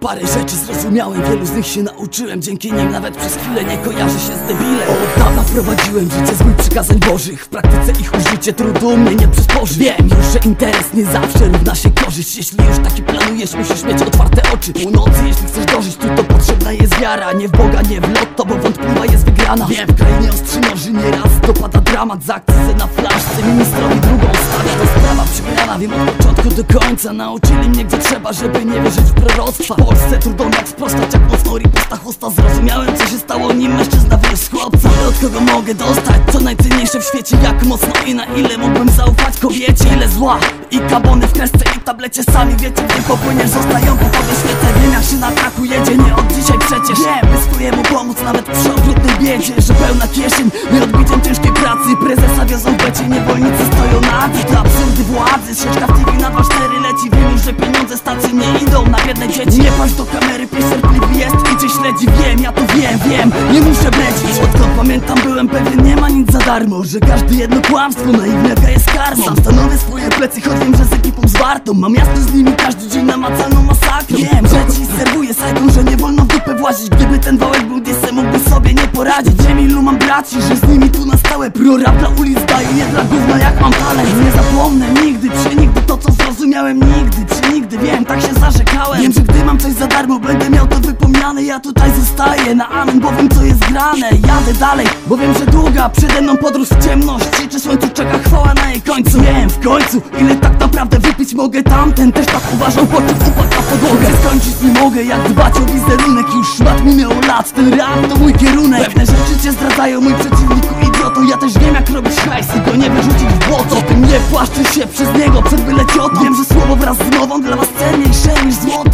Parę rzeczy zrozumiałem, wielu z nich się nauczyłem. Dzięki nim nawet przez chwilę nie kojarzę się z debilem. Od dawna wprowadziłem w życie zbój przykazań bożych. W praktyce ich użycie trudu mnie nie przysporzy. Wiem już, że interes nie zawsze równa się korzyść. Jeśli już taki planujesz, musisz mieć otwarte oczy. Północy, jeśli chcesz dożyć, tu to potrzebna jest wiara. Nie w Boga, nie w lotto, bo wątpliwa jest wygrana. Wiem, w krainie ostrzy noży nieraz dopada dramat. Za akcję na flaszce, ministrowi drugą stawia. To sprawa przegrana, wiem końca Nauczyli mnie gdzie trzeba, żeby nie wierzyć w proroctwa. W Polsce trudno jak sprostać, jak mocno riposta chusta Zrozumiałem co się stało, nim mężczyzna wyrósł chłopca. Ale od kogo mogę dostać, co najcenniejsze w świecie Jak mocno i na ile mógłbym zaufać kobiecie? Ile zła i kabony w kresce i tablecie? Sami wiecie, gdzie popłyniesz, zostają po tobie świece Wiem jak się na traku jedzie, nie od dzisiaj przecież Wiem, by swojemu pomóc nawet przy okrutnej biedzie Że pełna kieszeń, nie odbiciem ciężkiej pracy. Prezesa wiozą w becie, niewolnicy stoją na To absurdy władzy, sieczka na biedne dzieci. Nie patrz do kamery, pies jest i cię śledzi. Wiem, ja to wiem, wiem, nie muszę brecić Odkąd pamiętam byłem pewien, nie ma nic za darmo Że każdy jedno kłamstwo, naiwne jaka jest karma. Sam stanowię swoje plecy, choć wiem, że z ekipą zwartą. Mam jasno z nimi każdy dzień namacalną masakrą. Wiem, że ci serwuję sajką, że nie wolno w dupę włazić. Gdyby ten wałek był disem, mógłby sobie nie poradzić. Wiem ilu mam braci, że z nimi tu na stałe. Prorap dla ulic daję, nie dla gówna jak mam talent. Nie zapomnę darmo, będę miał to wypomniane Ja tutaj zostaję. Na amen, bo wiem co jest grane. Jadę dalej, bo wiem, że długa. Przede mną podróż w ciemności Czy słońcu czeka chwała na jej końcu. Wiem w końcu, ile tak naprawdę wypić mogę. Tamten też tak uważał, po czym upadł na podłogę skończyć nie mogę, jak dbać o wizerunek Już szmat minęło lat, ten rap to mój kierunek. Pewne rzeczy cię zdradzają, mój przeciwniku idioto Ja też wiem jak robić hajs go nie wyrzucić w błoto. Tym nie płaszczę się przez niego, przed byle ciotą. Wiem, że słowo wraz z mową dla was cenniejsze Niż złoto